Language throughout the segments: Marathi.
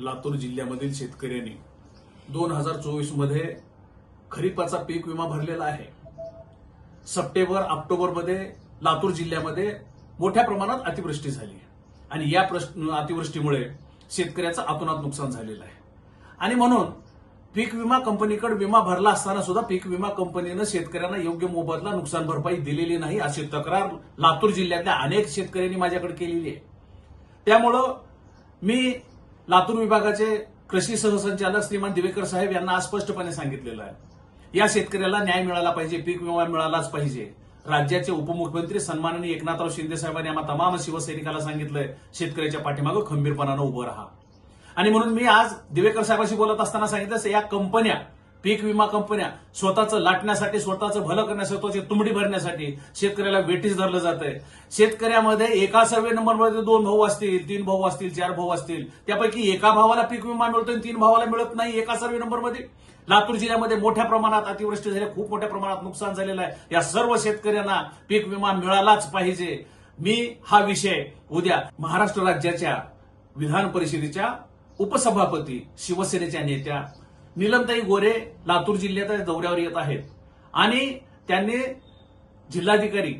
लातूर जिल्ह्यामधील शेतकऱ्यांनी दोन हजार चोवीसमध्ये खरीपाचा पीक विमा भरलेला आहे. सप्टेंबर ऑक्टोबरमध्ये लातूर जिल्ह्यामध्ये मोठ्या प्रमाणात अतिवृष्टी झाली आणि या अतिवृष्टीमुळे शेतकऱ्याचं अतोनात नुकसान झालेलं आहे. आणि म्हणून पीक विमा कंपनीकडे विमा भरला असताना सुद्धा पीक विमा कंपनीनं शेतकऱ्यांना योग्य मोबदला नुकसान भरपाई दिलेली नाही अशी तक्रार लातूर जिल्ह्यातल्या अनेक शेतकऱ्यांनी माझ्याकडे केलेली आहे. त्यामुळं मी लातूर विभागाचे कृषी सहसंचालक श्रीमान दिवेकर साहेब यांना आज स्पष्टपणे सांगितलेलं आहे. या शेतकऱ्याला न्याय मिळाला पाहिजे पीक विमा मिळालाच पाहिजे. राज्याचे उपमुख्यमंत्री सन्माननीय एकनाथराव शिंदे साहेबांनी आम्हा तमाम शिवसैनिकाला सांगितलंय शेतकऱ्याच्या पाठीमागं खंबीरपणानं उभं राहा. आणि म्हणून मी आज दिवेकर साहेबांशी बोलत असताना सांगितलं या कंपन्या पीक विमा कंपन्या स्वतःचं लाटण्यासाठी स्वतःचं भलं करण्यासाठी स्वतःची तुंबडी भरण्यासाठी शेतकऱ्याला वेटीस धरलं जात आहे शेतकऱ्यामध्ये एका सर्वे नंबरमध्ये दोन भाऊ असतील तीन भाऊ असतील चार भाऊ असतील. त्यापैकी एका भावाला पीक विमा मिळतो आणि तीन भावाला मिळत नाही एका सर्वे नंबरमध्ये. लातूर जिल्ह्यामध्ये मोठ्या प्रमाणात अतिवृष्टी झाली खूप मोठ्या प्रमाणात नुकसान झालेलं आहे. या सर्व शेतकऱ्यांना पीक विमा मिळालाच पाहिजे. मी हा विषय उद्या महाराष्ट्र राज्याच्या विधान परिषदेच्या उपसभापती शिवसेनेच्या नेत्या निलमताई गोरे लातूर जिल्ह्यात दौऱ्यावर येत आहेत. आणि त्यांनी जिल्हाधिकारी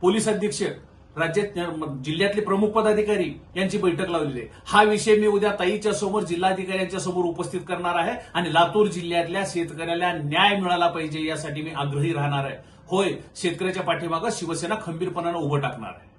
पोलीस अधीक्षक राज्यात जिल्ह्यातले प्रमुख पदाधिकारी यांची बैठक लावलेली आहे. हा विषय मी उद्या ताईच्या समोर जिल्हाधिकाऱ्यांच्या समोर उपस्थित करणार आहे आणि लातूर जिल्ह्यातल्या शेतकऱ्याला न्याय मिळाला पाहिजे यासाठी मी आग्रही राहणार आहे. होय शेतकऱ्याच्या पाठीमागं शिवसेना खंबीरपणानं उभं टाकणार आहे.